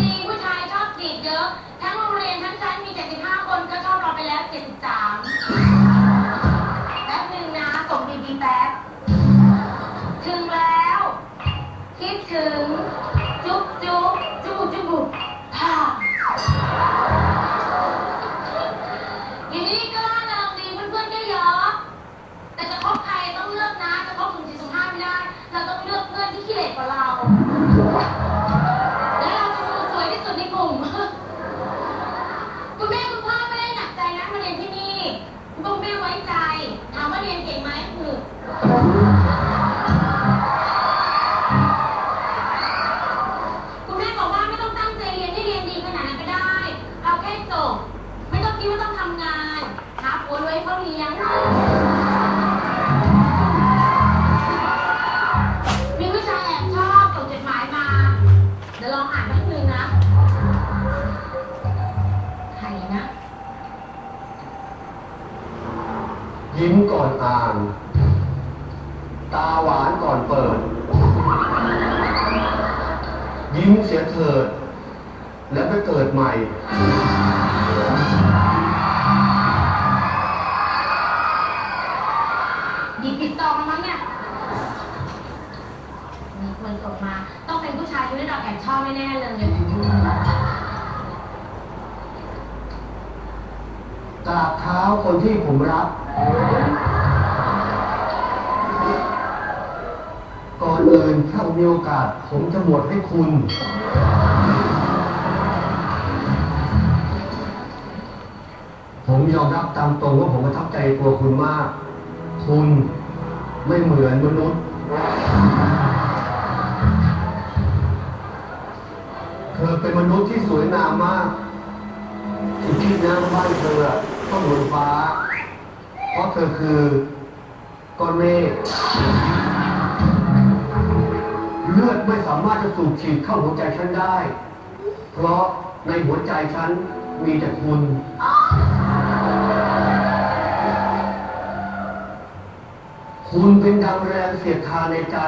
ดีผู้ชายชอบจีบเยอะ ทั้งโรงเรียนทั้งชั้นมี 75 คนก็ชอบเราไปแล้ว 73แป๊บหนึ่งนะส่งบีบีแป๊บถึงแล้ว คิดถึง จุ๊บจุ๊บจุ๊บจุ๊บฮ่าอยู่นี่ก็ล่าเริงดีเพื่อนๆก็เยอะ แต่จะคบใครต้องเลือกนะ จะคบสุ่มสี่สุ่มห้าไม่ได้ เราต้องเลือกเพื่อนที่ขี้เหร่กว่าเรา คุณแม่ไว้ใจถามว่าเรียนเก่งไหมคือคุณแม่บอกว่าไม่ต้องตั้งใจเรียนให้เรียนดีขนาดนั้นก็ได้ เอาแค่จบ ไม่ต้องคิดว่าต้องทำงานหาโอนรวยเขาเลี้ยง ยิ้มก่อนอ่าน ตาหวานก่อนเปิด ยิ้มเสียเถิด แล้วไปเกิดใหม่หยิบผิดซองแล้วมั้งเนี่ย มีคนส่งมา ต้องเป็นผู้ชายที่เราแอบชอบแน่ๆเลย กราบเท้าคนที่ผมรักก่อนอื่นถ้าผมมีโอกาส ผมจะบวชให้คุณ ผมยอมรับตามตรงว่าผมประทับใจตัวคุณมาก คุณไม่เหมือนมนุษย์ เธอเป็นมนุษย์ที่สวยงามมาก ที่คิดนะว่าบ้านเธอต้องบนฟ้า เพราะเธอคือก้อนเมฆเลือดไม่สามารถจะสูบฉีดเข้าหัวใจฉันได้ เพราะในหัวใจฉันมีแต่คุณ คุณเป็นดังแรงเสียดทานในใจ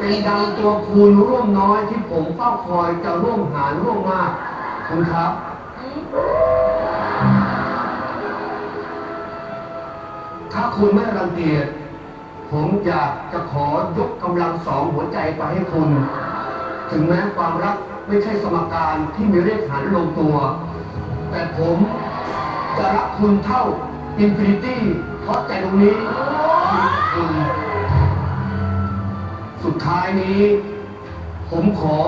เป็นดังตัวคูณร่วมน้อยที่ผมเฝ้าคอยจะร่วมหารร่วมมากคุณครับ ถ้าคุณไม่รังเกียจผมอยากจะขอยกกำลังสองหัวใจไปให้คุณ ถึงแม้ความรักไม่ใช่สมการที่มีเลขหารลงตัว แต่ผมจะรักคุณเท่าอินฟินิตี้เพราะใจตรงนี้คุณ สุดท้ายนี้ ผมขอ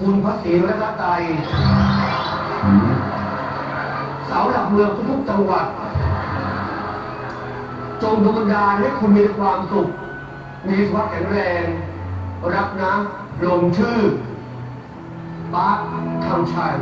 คุณพระศรีรัตนตรัยเสาหลักเมืองทุกๆจังหวัด จงดลบันดาลให้คุณมีความสุข มีสุขภาพแข็งแรง รักนะลงชื่อปาร์คคำชัย